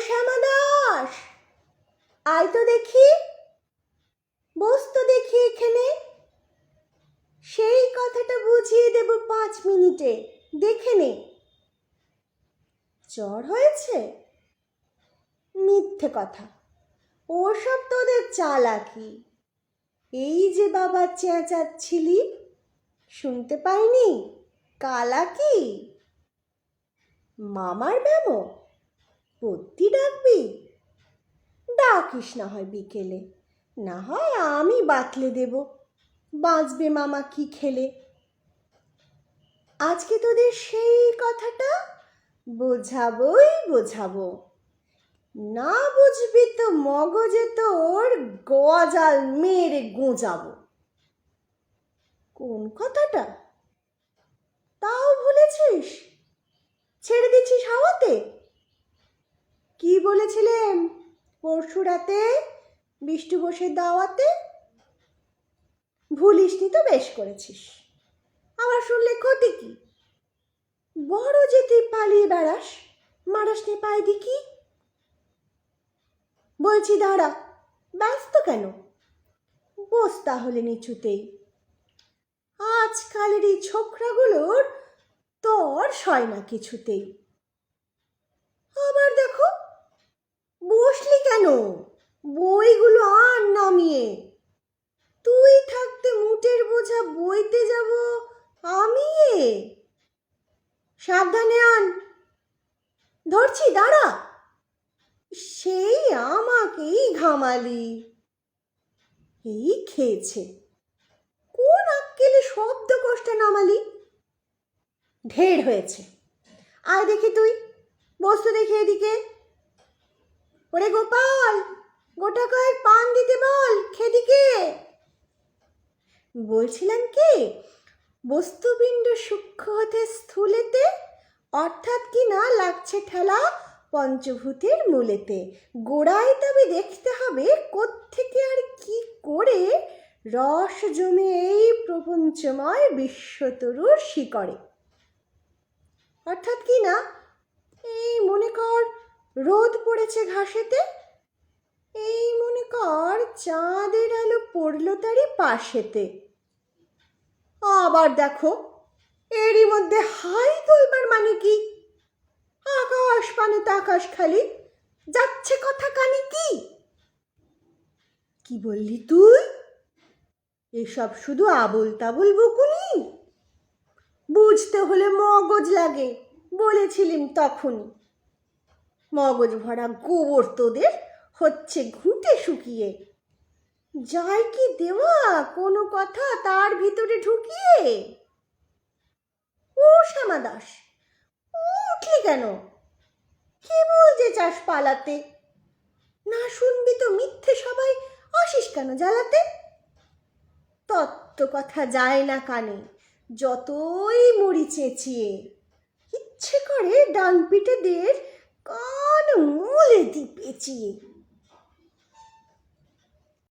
শ্যামা দাস আয় তো দেখি। বস তো দেখি এখানে। সেই কথাটা বুঝিয়ে দেব পাঁচ মিনিটে। দেখে নে। জ্বর হয়েছে? মিথ্যে কথা। ওসব তোদের চালাকি। এই যে বাবা চেঁচাচ্ছিলি, শুনতে পাইনি? কালা কি মামার ব্যামো পত্তি ডাকবি? ডাকিস না হয় বিকেলে। না হয় আমি বাতলে দেব। বাঁচবে মামা কি খেলে? আজকে তোদের সেই কথাটা? বোঝাবই বোঝাবো। না বুঝবি তো মগজে তোর গজাল মেরে গোঁজাবো। কোন কথাটা? তাও ভুলেছিস? ছেড়ে দিচ্ছিস হাওয়াতে? কি বলেছিলেন? পরশু রাতে বিষ্টু বসে দাওয়াতে? ভুলিসনি তো বেশ করেছিস। আবার শুনলে ক্ষতি কি? বড় যে তুই পালিয়ে বেড়াস, মারাস নে পায়ে দেখি বলছি দাঁড়া, ব্যস্ত কেন? বস তাহলে নিচুতেই। আজকালের এই ছোকরাগুলোর তর সয় না কিছুতেই আবার দেখো বসলি কেন? বইগুলো আর নামিয়ে। তুই থাকতে মুটের বোঝা বইতে যাব আমি সাবধানে আন। ধরছি, দাঁড়া। সেই আমাকেই ঘামালি। এই খেয়েছে। কোন আক্কেলে শব্দ কষ্টে নামালি? ঢের হয়েছে। আয় দেখি তুই। বস্তু দেখি এদিকে। ওরে গোপাল, গোটা কয়েক পান দিতে বল, খেদিকে। বলছিলাম কি বস্তুপিণ্ড সূক্ষ্ম হতে স্থূলেতে, অর্থাৎ কি না লাগছে ঠেলা পঞ্চভূতের মূলেতে। গোড়ায় তবে দেখতে হবে কোত্থেকে আর কি করে রস জমে এই প্রপঞ্চময় বিশ্বতরুর শিকড়ে। অর্থাৎ কি না, এই মনে কর রোদ পড়েছে ঘাসেতে? এই মনে কর চাঁদের আলো পড়ল তারই পাশেতে। আবার দেখো, এরই মধ্যে হাই তোলবার মানে কি? আকাশ পানে আকাশ খালি, যাচ্ছে কথা কানে কি? কি বললি তুই? এসব শুধু আবল তাবল বকুনি? বুঝতে হলে মগজ লাগে, বলেছিলিম তখনই। মগজ ভরা গোবর তোদের হচ্ছে ঘুঁটে শুকিয়ে। যায় কি দেওয়া? কোনো কথা তার ভিতরে ঢুকিয়ে? ও শ্যামা দাস, উঠলি কেন? কি বলছে চাষ পালাতে? না শুনবি তো মিথ্যে সবাই, আসিস কেন জ্বালাতে? তত্ত্ব কথা যায় না কানে, যতই মরি চেঁচিয়ে। ইচ্ছে করে ডান পিঠেদের কান মূলে দি পেঁচিয়ে